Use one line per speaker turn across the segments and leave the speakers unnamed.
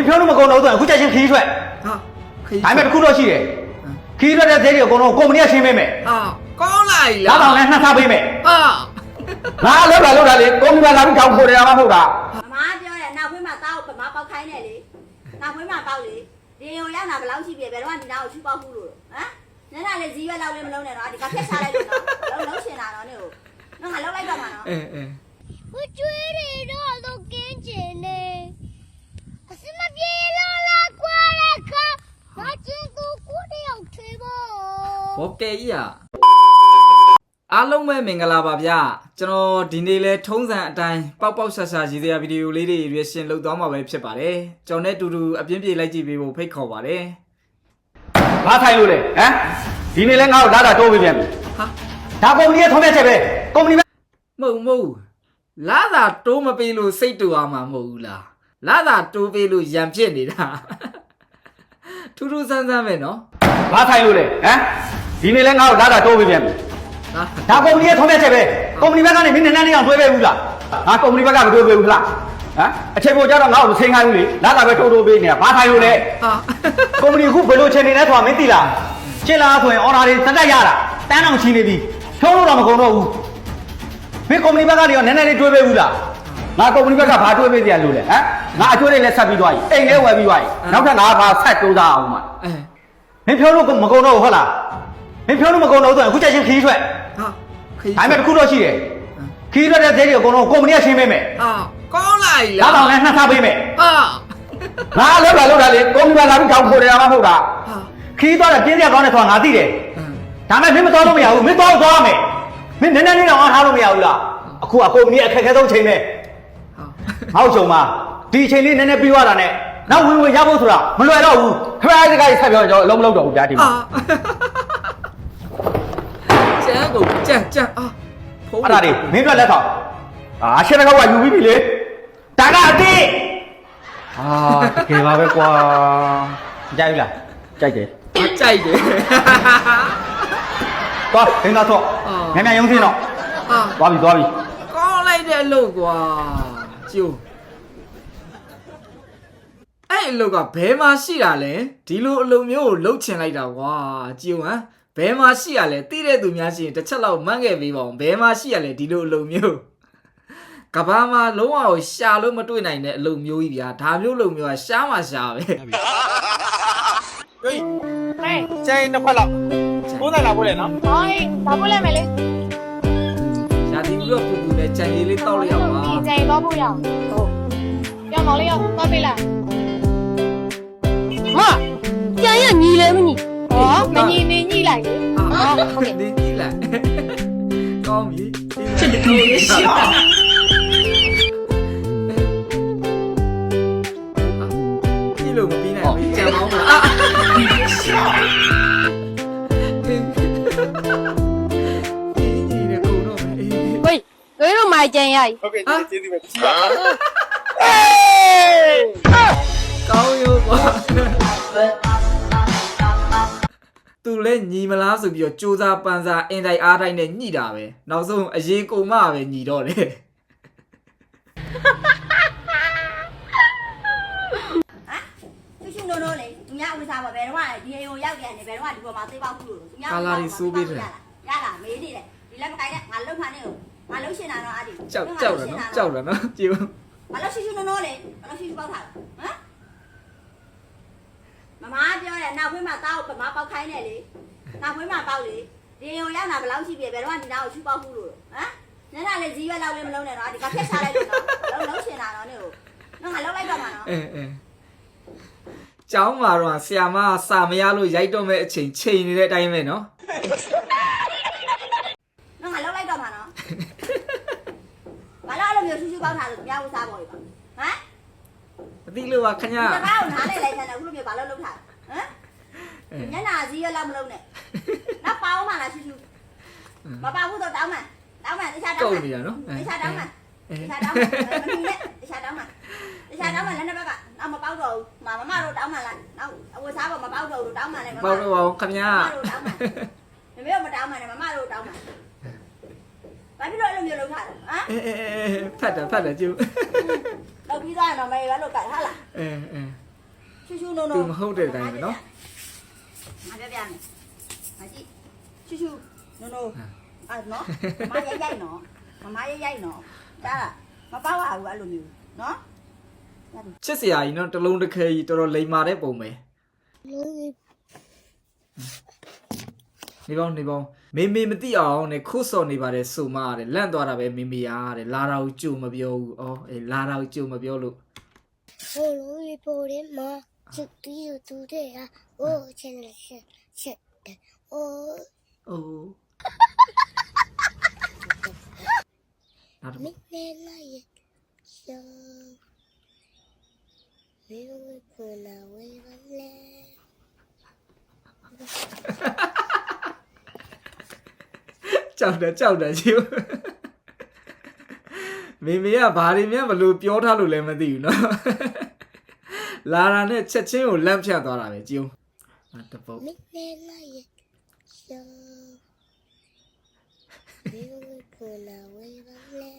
င်ဖြုံးလို့မကုန်တော့ဘူးဆိုရင်အခုချက်ချင်းခီးထွက်
ဟာခရီး
ဒါပေမဲ့တစ်ခုတော့ရှိတယ်ခီးထွက်တဲ့သေးတွေအကုန်လုံးကုမ္ပဏီကရှင်းပေးမယ်
ဟာကောင်းလိုက်
လာ
လား
တော့လည်းနှှပ်ထားပေးမယ်
ဟာ
ငါလောက်တာလောက်တာလေကုမ္ပဏီကလာပြီးကြောက်ခိုးတယ်မှာမဟုတ်တာ
မမပြောတယ်နောက်ခွေးမှာတောက်ပမာပေါက်ခိုင်းတယ်လေနောက်ခွေးမှာပေါက်လေဒီယုံရောက်တာဘယ်လောက်ရှိပြီဘယ်တော့မှဒီနာကိုချူပေါက်ဘူးလို့ဟမ်နည်းနည်းလေးဇီးရွက်လောက်လေးမလုံးနဲ့တော့ဒီကဖက်ချလိုက်လို့နော်လုံးလုံးရှင်တာတော့နေကိုနော်ငါလောက်လိုက်တော့မှာနော်
အဲအဲ
我追你到都跟前呢，
ဘောကဲကြီးอ่ะအားလုံးပဲမင်္ဂလာပါဗျာကျွန်တော်ဒီနေ့လဲထုံးစံအတိုင်းပေါက်ပေါက်ဆာဆာရည်စရာဗီဒီယိုလေးတွေရွေးရှင်လုပ်သွားမှာပဲဖြစ်ပါတယ်ကျွန်တော်နဲ့အတူတူအပြင်းပြေလိုက်ကြည့်ပေးဖို့ဖိတ်ခေါ်ပါတယ်
ဘာထိုင်လို့လဲဟမ်ဒီနေ့လဲငါ့ကိုလာတာတိုးပေးပြန်ပြီ
ဟာ
ဒါကုမ္ပဏီရဲ့ထုံးပြချက်ပဲကုမ္ပဏီပဲ
မဟုတ်မဟုတ်လာသာတိုးမပေးလို့စိတ်တူအောင်မှာမဟုတ်ဘူးလားလာသာတိုးပေးလို့ရံဖြစ်နေတာထူးထူးဆန်းဆန်းပဲနော်
ဘာထိုင်လို့လဲဟမ် ဒီနေ့လဲငါ့ကိုလာတာတိုးပေးပြန်ပြီ
ဟာ
ဒါကုမ္ပဏီရဲ့ထုံးပြချက်ပဲကုမ္ပဏီဘက်ကနေမင်းနဲ့နဲ့နေအောင်တွေးပေးဘူးလားငါကုမ္ပဏီဘက်ကမတွေးပေးဘူးလားဟမ်အချိန်ပေါ်ကြတော့ငါ့ကိုမဆင်းခိုင်းဘူးလေလာတာပဲတိုးတိုးပေးနေတာဘာထိုင်လို့လဲ
ဟာ
ကုမ္ပဏီအခုဘယ်လိုချိန်နေလဲဆိုတာမင်းသိလားရှင်းလားဆိုရင်အော်ဒါတွေတက်တက်ရတာတန်းအောင်ချီနေပြီဖြုံးလို့တော့မကုန်တော့ဘူးမင်းကုမ္ပဏီဘက်ကနေရောနည်းနည်းလေးတွေးပေးဘူးလားငါကုမ္ပဏီဘက်ကဘာတွေးပေးကြလို့လဲဟမ်ငါအကျွေးလေးလက်ဆက်ပြီးသွားပြီအိမ်လေးဝယ်ပြီးသွားပြီနောက်ထပ်ငါဘာဆက်တိုးသားအောင်မ
အဲ
မင်းဖြုံးလို့မကုန်တော့ဘူးဟုတ်လား မင်းဖြုံးလို့မကုန်တော့ဘူးဆိုရင်အခုချက်ချင်းခီးထွက်
ဟာခရီး
ဒါပေမဲ့တစ်ခုတော့ရှိတယ်ခီးထွက်တဲ့သေးတွေအကုန်လုံးကုမ္ပဏီကရှင်းပေးမယ်
ဟာကောင်းလိုက်
လာ
လား
တော့လည်းနှှပ်ထားပေးမယ်
ဟာ
ငါလောက်တာလောက်တာလေကုမ္ပဏီကလာပြီးကြောက်ခိုးတယ်မှာမဟုတ်တာ
ဟာ
ခီးသွားတဲ့ပြင်းပြကောင်းတဲ့ဆိုတာငါသိတယ်ဒါမဲ့မင်းမတော်လို့မရဘူးမင်းတော်သွားမယ်မင်းနည်းနည်းလေးတော့အားထားလို့မရဘူးလားအခုအကုန်ကြီးအခက်ခဲဆုံးချိန်ပဲ
ဟာ
ဟောက်ချုံမှာဒီချိန်လေးနည်းနည်းပြီးသွားတာနဲ့နောက်ဝင်ဝင်ရဖို့ဆိုတာမလွယ်တော့ဘူး
ခရိုင်းစကားကြီးဆက်ပြောကျွန်တော်အလုံးမလုံးတော့ဘူးဗျာဒီမှာ
ကျန်ကုန်ကြက်ကြက်အာဖုံး
အဲ့ဒါတွေမင်းတို့လက်ဆောင်
အာရှင်းတော့ကယူပြီးပြီလေ
ဒါကအတိအာတကယ်ပါပဲကွာကြိုက်ဘူးလား
ကြိုက်တယ်
ကြိုက်တယ်
သွားဒင်းသားတော့
အာ
မြန်မြန်ရုံးစင်းတော့
ဟာ
သွားပြီသွားပြီ
ကောင်းလိုက်တဲ့အလုပ်ကွာကျိုးအဲ့အလုပ်ကဘယ်မှာရှိတာလဲဒီလိုအလုပ်မျိုးကိုလှုပ်ချင်လိုက်တာကွာကျိုးဟမ် ဘဲမှာရှိရလဲတိတဲ့သူများရှိရင်တစ်ချက်လောက်မှန်းခဲ့ပေးပါအောင်ဘဲမှာရှိရလဲဒီလိုအလုံမျိုးကဘာမှာလုံးဝရှာလို့မတွေ့နိုင်တဲ့အလုံမျိုးကြီးဗျာဒါမျိုးလုံမျိုးကရှားမှရှားပဲဟေးဟဲ့
ကျင်းတစ်ခွက်လောက်ဘုန်းတယ်လာဖို့လဲနော်
ဟောင်းဘာဖို့လဲမယ်လေ
ရာဒီဦးတော့ပူပူနဲ့ကြံရည်လေးတောက်လိုက်အောင်ပါ
ဒီကြံရည်တော့ဖို့ရအောင်
ဟု
တ်ရ
မောင်လေးရောက်သွားပေး
လိုက်မကြံရ
ညီလဲမညီ Ủa, mày nhìn đi, nhi lại À, ờ, ờ, không, không đi nhi lại Con gì? Chứ
được nhi Nhi lừa một tí
này, mình chào máu mà Ui, cưới nó mày
chàng ơi Hả? Câu ờ. yêu quá သူလဲညီမလားဆိုပြီးတော့စူးစားပန်းစားအင်တိုင်းအားတိုင်းနဲ့ညှိတာပဲနောက်ဆုံးအရေးကုန်မှပဲညှိတော့တယ်
ဟမ်ရှူရှူနိုးနိုးလေသူများဝေစားပါဘယ်တော့မှဒီယုံရောက်တယ်နေဘယ်တော့မှဒီပေါ်မှာသိပေါက်ဘူးလို့သူများရလားမေးနေတယ်ဒီလက်မကိုင်းနဲ့ငါလုံမှနေကိုငါလုံရှင်တာတော့အဲ့ဒီ
ကြောက်ကြောက်တယ်နော်ကြောက်တယ်နော်ကြည့်ဦး
ဘာလို့ရှူရှူနိုးနိုးလေဘာလို့ရှူရှူပေါက်ထားဟမ်မမ ပြောတယ်နောက်ခွေးမှာတောက်ပမာပေါက်ခိုင်းတယ်လေနောက်ခွေးမှာပေါက်လေဒီယုံရောက်တာဘယ်လောက်ရှိပြီဘယ်တော့မှဒီနာကိုချူပေါက်ဘူးလို့ဟမ်နည်းနည်းလေးဇီးရွက်လောက်လေးမလုံးနဲ့တော့ဒီကဖက်ချလိုက်လို့နော်လုံလုံရှင်တာတော့နေကိုနော်ငါလုံလိုက်တော့မှာနော်
အဲအဲကျောင်းမှာတော့ဆရာမကစာမရလို့ရိုက်တော့မဲ့အချိန်ချိန်နေတဲ့အတိုင်းပဲနော်
နော်ငါလောက်လိုက်တော့မှာနော်ဘာလို့အဲ့လိုမျိုးရှူရှူပေါက်ထားလို့သူများဝစားပေါ်ပြီပါဟမ်
မသိလို့ပါခဏ
ဒီတကားကိုနားလိုက်လိုက်တယ်အခုလိုမျိုးဘာလို့လုပ်ထားဟ မ်ညနာစည်းရလောက်မလုံးနဲ့နောက်ပါအောင်မလားရှူရှူမပါဘူးတော့တောင်းမှန်တောင်းမှန်တခြားတော
ကု
င်း
တ်
မှန်
နေတာနော်
တခြားတောင်းမှန်တခြားတောင်းမှန်မင်းနဲ့တခြားတောင်းမှန်တခြားတောင်းမှန်လည်းနှစ်ဘက်ကနောက်မပေါက်တော့ဘူးမမမတို့တောင်းမှန်လားနောက်အဝစားပေါ်မပေါက်တော့ဘူးတောင်းမှန်လည်းမမ
ပေါ့တော့ပါခမညာ
မတို့တောင်းမှန်မမေတို့မတောင်းမှန်နဲ့မမတို့တောင်းမှန်ဘာဖြစ်လို့အဲ့လိုမျိုးလုပ်ထားလဲဟမ်
အဲအဲအဲဖတ်တယ်ဖတ်တယ်ကျူ
လုပ်ပြီးသွားရင်တော့မေရလို့ကတ်ဟာလား
အဲအဲ
ရှူရှူနိုနို
သူမဟုတ်တဲ့အတိုင်းပဲနော်
ငါပြပြမယ်ငါကြည့်ရှူရှူနိုနိုအဲ့နော်မမရိုက်ရိုက်နော်မမရိုက်ရိုက်နော်ဒါလားမပေါ့ရဘူးအဲ့လိုမျိုးနော်
ချစ်စရာကြီးနော်တလုံးတစ်ခဲကြီးတော်တော်လိမ်မာတဲ့ပုံပဲ
လုံးလေး
နေပေါင်းနေပေါင်းမေမေမသိအောင်နဲ့ခုစော်နေပါတယ်ဆိုမှတဲ့လန့်သွားတာပဲမေမေရာတဲ့လာတာကိုကြုံမပြောဘူးဩအေးလာတာကိုကြုံမပြောလို့
ဟိုလုံးလေးပေါ်တယ်မ ချစ်တီးသူတဲ့ဟာအိုးချင်လက်ချက်ချက်တယ်အိုး
အိုးနောက်တစ်
မ
ခု
င်းနဲ့လိုက်ရရှောဝေဝေဖလာဝေဝလေ
ကြောက်တယ်ကြောက်တယ်ကြီးမေမေကဘာတွေများဘလို့ပြောထားလို့လည်းမသိဘူးနော် လာတာနဲ့ချက်ချင်းကိုလန့်ဖြတ်သွားတာပဲကြည်ဦးအာတပုတ်
မင်းနဲ့လိုက်ရရှောဝေဝေဖလာဝေဝလေ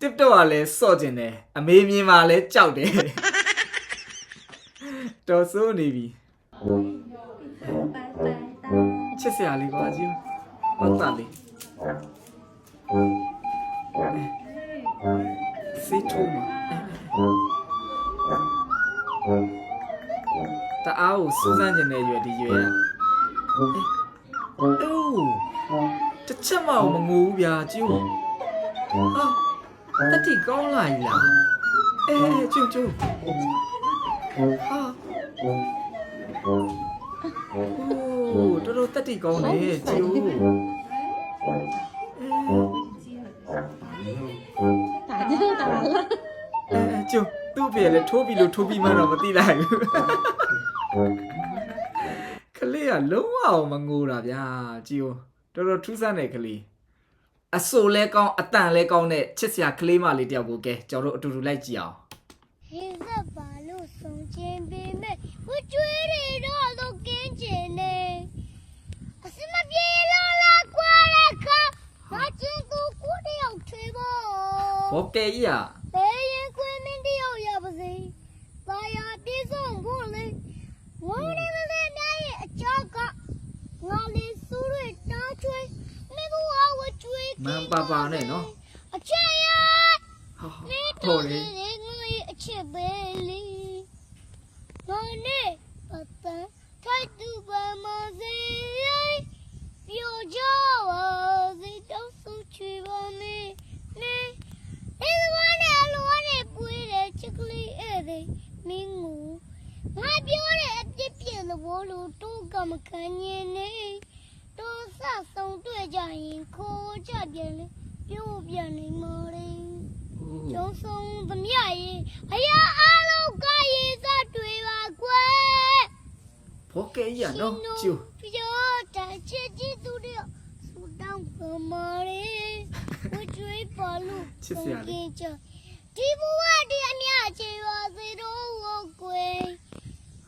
တစ်တော့ကလည်းစော့ကျင်တယ်အမေမြင်မှလည်းကြောက်တယ်တော်စိုးနေပြီချစ်စရာလေးကွာကြည့်ပတ်တာလေး စေးထုံးမှာတအားကိုစူးစမ်းကျင်တဲ့ရွယ်ဒီရွယ်อ่ะအိုးတစ်ချက်မှမငိုဘူးဗျာကြည့်ဦးဟာ တတိကောင်းလာ ਈ လားအဲကျုပ်ကျုပ်ဟာโอ้တော်တော်တတိကောင်းတယ်ကျိုးအဲ ကျုပ်သူ့ပြေလေထိုးပြီလို့ထိုးပြီးမှတော့မသိလိုက်ဘူးကလေးကလုံးဝအောင်မငိုတာဗျာကျိုးတော်တော်ထူးဆန်းတယ်ကလေးအဆိုလဲကောင်းအတန်လဲကောင်းတဲ့ချစ်စရာကလေးမလေးတယောက်ကိုကဲကျွန်တော်တို့အတူတူလိုက်ကြည့်အောင်
ဟင်းစပ်ပါလို့ဆုံးချင်းပေးမဲ့ဝကျွေးတွေတော့တော့ကင်းကျင်နေအစမပြေလို့လားကွာရခါမချင်သူကိုတယောက်ထွေးဖို့
ဘောကဲကြီးอ่ะ
ဘယ်ရင်ခွင်းမင်းတယောက်ရပါစေ။ဘာယာပြေဆုံးဖို့လေ။ဝါရီမလေးနိုင်ရဲ့အကြောက်ကငါလေးစူးရတားချွေးမိဘဝဝကျွေး
မန်ပါပါနဲ့နော်
အချေရ
ဟာ
နေ
ဟော
တော့
လေ
လေငါရဲ့အချစ်ပဲလေ။ငါနဲ့ပတ်တန်ထိုက်သူပါမစေပြိုကြပါစေတောက်ဆုချွေပါမေနေ ဒီဝါနဲ့အလိုနဲ့ပွေးတဲ့ချစ်ကလေးဧည့်သည်မင်းကိုငါပြောတဲ့အပြစ်ပြည့်သဘောလို့ တိုးကမခံရင်နေတိုးဆဆုံးတွေ့ကြရင်ခိုးကြပြန်လေပြို့ပြန်နေမလေးကျုံဆုံးသမျှရင်အရာအလုံးကရေးသတွေ့ပါကွယ်
ဘောကဲကြီးอ่ะနော်ကျူ
ပြောတဲ့ချစ်ချစ်သူတို့စူတောင်းပမာလေးဝကျွေးပါလို့
ချစ်စရာလေး
ကြဒီဘဝဒီအမြချေပါစေတော့ကိုကွယ်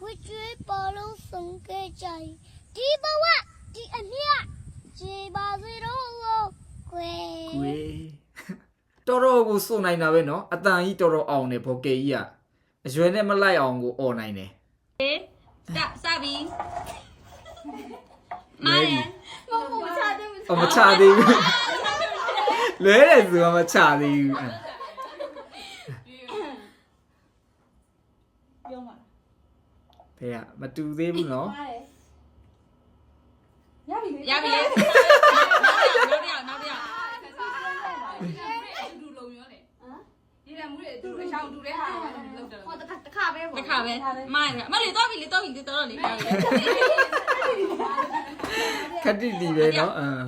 ဝကျွေးပါလို့ဆုံးခဲ့ကြဒီဘဝဒီအမြချေပါစေတော့ကိုကွယ်
ကွေတော်တော်ကိုစုံနိုင်တာပဲเนาะအတန်ကြီးတော်တော်အောင်တယ်ဘောကဲကြီးอ่ะအရွယ်နဲ့မလိုက်အောင်ကိုអော်နိုင်တယ်
စစပြီ
မားတယ်
မဟုတ်မချသေးဘူး
အော်မချသေးဘူးလွဲတယ်ဆိုတော့မချသေးဘူး ဖေကမတူသေးဘူးเนาะ
ရပြီလေနောက်တစ်ယောက်နောက်တစ်ယောက်
တူလုံရောလေဟမ်ဒီလည်းမှုတွေတူအချောင်းတူတဲ့ဟာလောက်တယ်
ဟောတခါတခါပဲပေါ့
တစ်ခါပဲမိုင်းမလေးတော့ပြီလေတော့ပြီလေတော့လေတော့ပြီ
ခက်တိတီပဲเนาะအမ်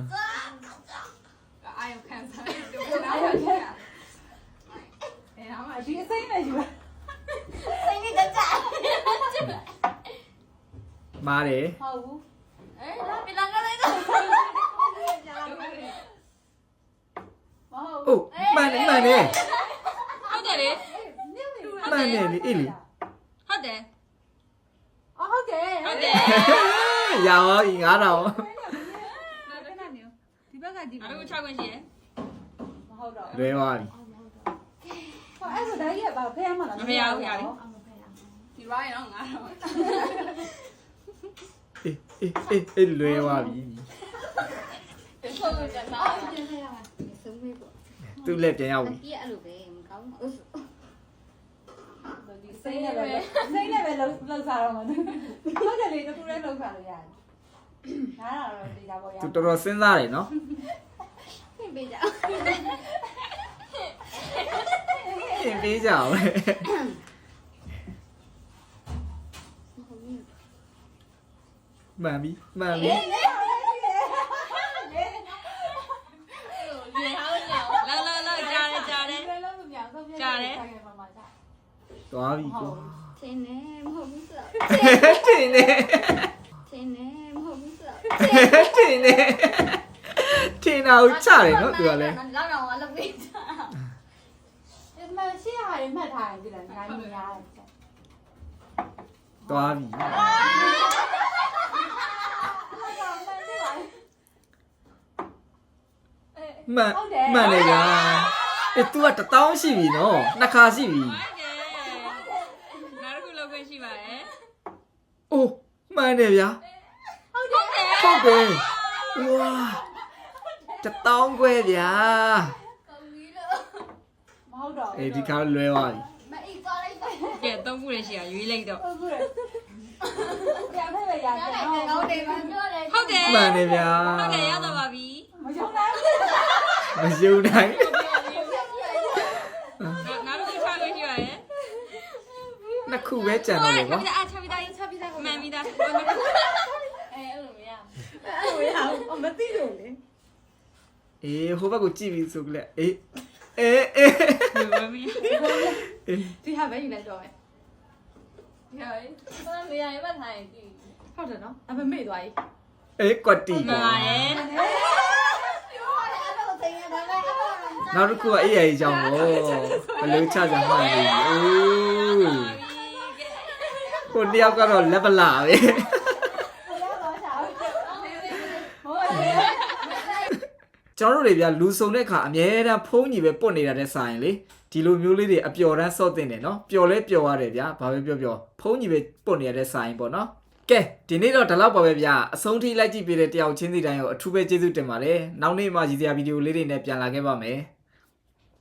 မားတယ်
ဟုတ်ဘူး
အဲလာပြလာကလေးတော့
မဟုတ်
အိုးမှန်တယ်မှန်တယ်
ဟုတ်တယ်လေ
မှန်တယ်လေအေးလေ
ဟုတ်တယ်
အော်ဟုတ်တယ်
ဟုတ်တယ်
ရပါပြီ9000
ဒီဘက်ကကြည့်
အားလုံး6ခွင့်ရှိရ
မဟုတ်ဟုတ်တော့
လွဲသွားပြီ
ဟောအဲ့ဆိုဒါကြီးကဘာဖះမှာလား
မဖះဘူးရလေ
ဒီရိုင်းတော့ငါတော့
အေးအေးအေးအေးလွဲသွားပြီ
ဆိုလို့ကျန်တော့
ဆုံးမေးပေါ့
သူ့လက်ပြန်ရောက်ပြီ
ကြီးအဲ့လိုပဲမကောင်းဘူး
ဒီစိတ်နဲ့ပဲစိတ်နဲ့ပဲလှုပ်လှုပ်စားတော့မှာဟုတ်တယ်လေတခုတည်းလှုပ်စားလို့ရတယ်နားတော့ဒီကြပါရ
သူတော်တော်စဉ်းစားတယ်နော်
ပြင်ပေးကြ
ပြင်ပေးကြအောင်လေ မှန်ပြီမှန်ပြီ
လာလာလာကြားတယ်ကြားတယ်
လည်းလုံးမပြောင်းဆုံးပြမှာမှာကြာ
သွားပြီကွာ
ချင်းနေမဟုတ်ဘူးဆို
တင်နေ
ချင်းနေမဟုတ်ဘူးဆို
တင်နေတင်တာကိုချတယ်နော်သူကလည်း
လောက်တော့အလုပ်ပေးကြ
ဒီမှာရှေ့ဟာတွေမှတ်ထားရင်ဒီလားငါမြင်ရတယ်
သွားပြီ မှန်မှန်တယ်ဗျာအဲ तू ကတစ်တောင်းရှိပြီနော်နှစ်ခါရှိပြီ
ဟုတ်တယ်နောက်တစ်ခုလောက်ခွင့်ရှိပါတယ်
အိုးမှန်တယ်ဗျာ
ဟုတ်တယ်
ဟုတ်တယ်ဝါတစ်တောင်းခွဲဗျာ
မဟုတ်တော့
အေးဒီခါလွဲသွားပြီ
မအိတ်သွားလိုက်တယ်
ကဲသုံးခုလည်းရှိရရွေးလိုက်တော့
ဟုတ်ကဲ့ပြန်ဖက်ပဲရတယ်
ကော
နော်
င်းတယ်မပြောတယ်
ဟုတ်တယ်
မှန်တယ်ဗျာ
ဟုတ်တယ်ရတော့ပါပြီ
မယုံနိုင်ဘူး
မယုံနိုင်
နောက်တစ်ခုချခွင့်ရှိပါတယ်
နှစ်ခုပဲကြံတော့တယ်
ချ
ကွာ
ပြီးသားအချပြီးသားချပြီးသားမှန်ပြီးသား
အဲအဲ့လိုမရဘူးအဲ့လိုရအောင်မသိလို့လေ
အေးဟိုဘက်ကိုကြည့်ပြီးဆိုကြလေအေးအေးအေး
ဘယ်မီ
ဒီဟာပဲယူလိုက်တော့မယ်ဒီဟာလေ
ဘာမရရင်မထိုင်ကြည့်
ဟုတ်တယ်နော်အမမေ့သွားပြီ
အေးကွက်တီ
မှန်ပါတယ်
ပြောတယ်အဲ့လိုသိရင်ဒါပဲအဲ့လို
နောက်တစ်ခုကအေးအေးကြောင့်ဘောဘယ်လိုချကြမှန်းနေအိုးကိုတယောက်ကတော့လက်ပလာပဲ
ဟုတ်တယ်
ကျွန်တော်တို့တွေဗျလူစုံတဲ့အခါအမြဲတမ်းဖုံးကြီးပဲပုတ်နေတာတဲ့ဆိုင်လေဒီလိုမျိုးလေးတွေအပျော်တမ်းစော့တင်တယ်နော်ပျော်လဲပျော်ရတယ်ဗျဘာပဲပြောပြောဖုံးကြီးပဲပုတ်နေရတဲ့ဆိုင်ပေါ့နော်ကဲဒီနေ့တော့ဒီလောက်ပါပဲဗျအဆုံးထိလိုက်ကြည့်ပေးတဲ့တယောက်ချင်းစီတိုင်းကိုအထူးပဲကျေးဇူးတင်ပါတယ်နောက်နေ့မှရည်စရာဗီဒီယိုလေးတွေနဲ့ပြန်လာခဲ့ပါမယ်